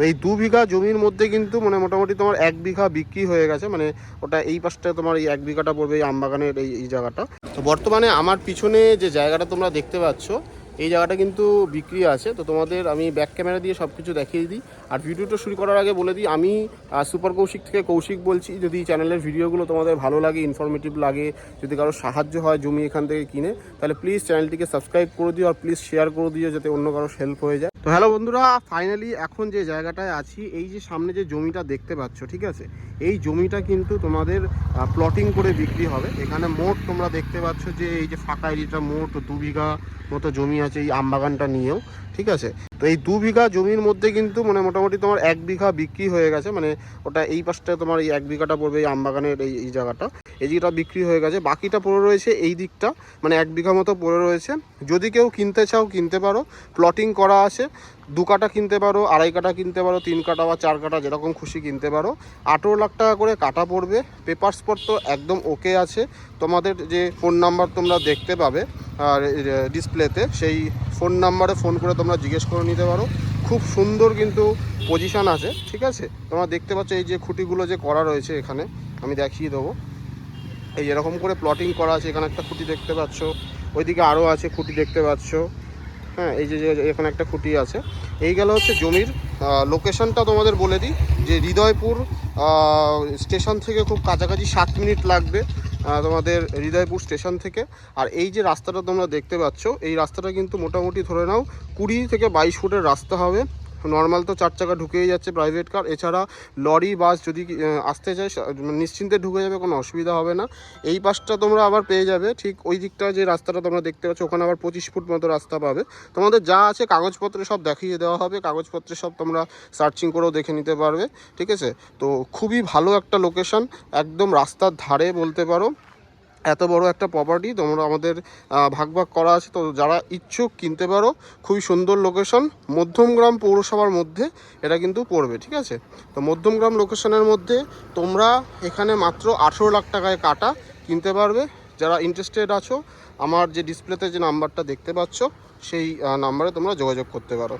তো এই দু বিঘা জমির মধ্যে কিন্তু মানে মোটামুটি তোমার এক বিঘা বিক্রি হয়ে গেছে মানে ওটা এই পাশটা তোমার এই এক বিঘাটা পড়বে এই আমবাগানের এই এই জায়গাটা। তো বর্তমানে আমার পিছনে যে জায়গাটা তোমরা দেখতে পাচ্ছ, এই জায়গাটা কিন্তু বিক্রি আছে। তো তোমাদের আমি ব্যাক ক্যামেরা দিয়ে সব কিছু দেখিয়ে দিই। আর ভিডিওটা শুরু করার আগে বলে দিই, আমি সুপার কৌশিক থেকে কৌশিক বলছি। যদি চ্যানেলের ভিডিওগুলো তোমাদের ভালো লাগে ইনফরমেটিভ লাগে, যদি কারও সাহায্য হয় জমি এখান থেকে কিনে, তাহলে প্লিজ চ্যানেলটিকে সাবস্ক্রাইব করে দিও আর প্লিজ শেয়ার করে দিও, যাতে অন্য কারও হেল্প হয়ে যায়। তো হ্যালো বন্ধুরা ফাইনালি এখন যে জায়গাটায় আছি, এই যে সামনে যে জমিটা দেখতে পাচ্ছ, ঠিক আছে? এই জমিটা কিন্তু তোমাদের প্লটিং করে বিক্রি হবে। এখানে মোট তোমরা দেখতে পাচ্ছ যে এই যে ফাঁকা এরিয়াটা, মোট দু বিঘা মতো জমি আছে এই আমবাগানটা নিয়েও, ঠিক আছে? তো এই দু বিঘা জমির মধ্যে কিন্তু মানে মোটামুটি তোমার এক বিঘা বিক্রি হয়ে গেছে মানে ওটা এই পাশটা তোমার এই এক বিঘাটা পড়বে এই আমবাগানের এই এই জায়গাটা। এই দিকটা বিক্রি হয়ে গেছে, বাকিটা পড়ে রয়েছে এই দিকটা মানে এক বিঘা মতো পড়ে রয়েছে। যদি কেউ কিনতে চাও, কিনতে পারো। প্লটিং করা আছে, দু কাটা কিনতে পারো, আড়াই কাটা কিনতে পারো, তিন কাটা বা চার কাটা যেরকম খুশি কিনতে পারো। আঠেরো লাখ টাকা করে কাটা পড়বে পেপারস পত্র একদম ওকে আছে। তোমাদের যে ফোন নাম্বার তোমরা দেখতে পাবে। আর ডিসপ্লেতে সেই ফোন নাম্বারে ফোন করে তোমরা জিজ্ঞেস করে নিতে পারো। খুব সুন্দর কিন্তু পজিশান আছে, ঠিক আছে? তোমরা দেখতে পাচ্ছ এই যে খুঁটিগুলো যে করা রয়েছে এখানে, আমি দেখিয়ে দেবো। এই এরকম করে প্লটিং করা আছে, এখানে একটা খুঁটি দেখতে পাচ্ছ। ওইদিকে আরও আছে খুঁটি দেখতে পাচ্ছ। হ্যাঁ এই যে এখানে একটা খুঁটি আছে। এই গেল হচ্ছে জমির লোকেশনটা তোমাদের বলে দিই, যে হৃদয়পুর স্টেশন থেকে খুব কাছাকাছি সাত মিনিট লাগবে তোমাদের হৃদয়পুর স্টেশন থেকে। আর এই যে রাস্তাটা তোমরা দেখতে পাচ্ছ, এই রাস্তাটা কিন্তু মোটামুটি ধরে নাও কুড়ি থেকে বাইশ ফুটের রাস্তা হবে। নর্মাল তো চার চাকা ঢুকেই যাচ্ছে প্রাইভেট কার এছাড়া লরি বাস যদি আসতে চায় মানে নিশ্চিন্তে ঢুকে যাবে, কোনো অসুবিধা হবে না। এই পাশটা তোমরা আবার পেয়ে যাবে, ঠিক ওই দিকটা যে রাস্তাটা তোমরা দেখতে পাচ্ছ, ওখানে আবার পঁচিশ ফুট মতো রাস্তা পাবে। তোমাদের যা আছে কাগজপত্রে সব দেখিয়ে দেওয়া হবে, কাগজপত্রে সব তোমরা সার্চিং করেও দেখে নিতে পারবে, ঠিক আছে? তো খুবই ভালো একটা লোকেশন একদম রাস্তার ধারে বলতে পারো। এত বড় একটা প্রপার্টি তোমরা আমাদের ভাগ ভাগ করা আছে। তো যারা ইচ্ছুক, কিনতে পারো। খুবই সুন্দর লোকেশন মধ্যমগ্রাম পৌরসভার মধ্যে এটা কিন্তু পড়বে, ঠিক আছে? তো মধ্যমগ্রাম লোকেশনের মধ্যে তোমরা এখানে মাত্র আঠেরো লাখ টাকায় কাটা কিনতে পারবে। যারা ইন্টারেস্টেড আছো, আমার যে ডিসপ্লেতে যে নাম্বারটা দেখতে পাচ্ছ, সেই নাম্বারে তোমরা যোগাযোগ করতে পারো।